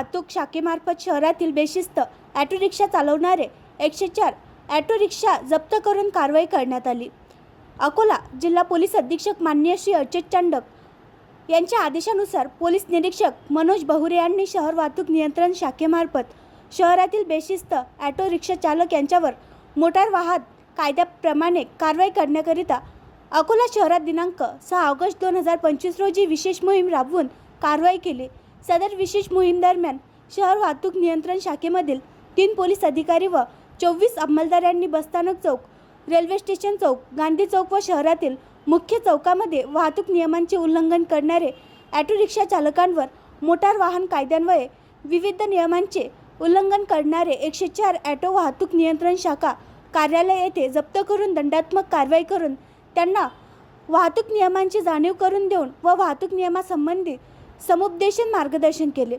वाहतूक शाखेमार्फत शहरातील बेशिस्त ॲटो रिक्षा चालवणारे एकशे चार ॲटो रिक्षा जप्त करून कारवाई करण्यात आली. अकोला जिल्हा पोलीस अधीक्षक मान्य श्री अच्युत चांडक यांच्या आदेशानुसार पोलीस निरीक्षक मनोज बहुरे यांनी शहर वाहतूक नियंत्रण शाखेमार्फत शहरातील बेशिस्त ॲटो रिक्षा चालक यांच्यावर मोटार वाहन कायद्याप्रमाणे कारवाई करण्याकरिता अकोला शहरात दिनांक सहा ऑगस्ट दोन हजार पंचवीस रोजी विशेष मोहीम राबवून कारवाई केली. सदर विशेष मोहीमदरम्यान शहर वाहतूक नियंत्रण शाखेमधील तीन पोलीस अधिकारी व चोवीस अंमलदार यांनी बसस्थानक चौक रेल्वे स्टेशन चौक गांधी चौक व शहरातील मुख्य चौकामध्ये वाहतूक नियमांचे उल्लंघन करणारे ॲटो रिक्षा चालकांवर मोटार वाहन कायद्यान्वये विविध नियमांचे उल्लंघन करणारे एकशे चार ॲटो वाहतूक नियंत्रण शाखा कार्यालय येथे जप्त करून दंडात्मक कारवाई करून त्यांना वाहतूक नियमांची जाणीव करून देऊन व वाहतूक नियमासंबंधी समुपदेशन मार्गदर्शन केले.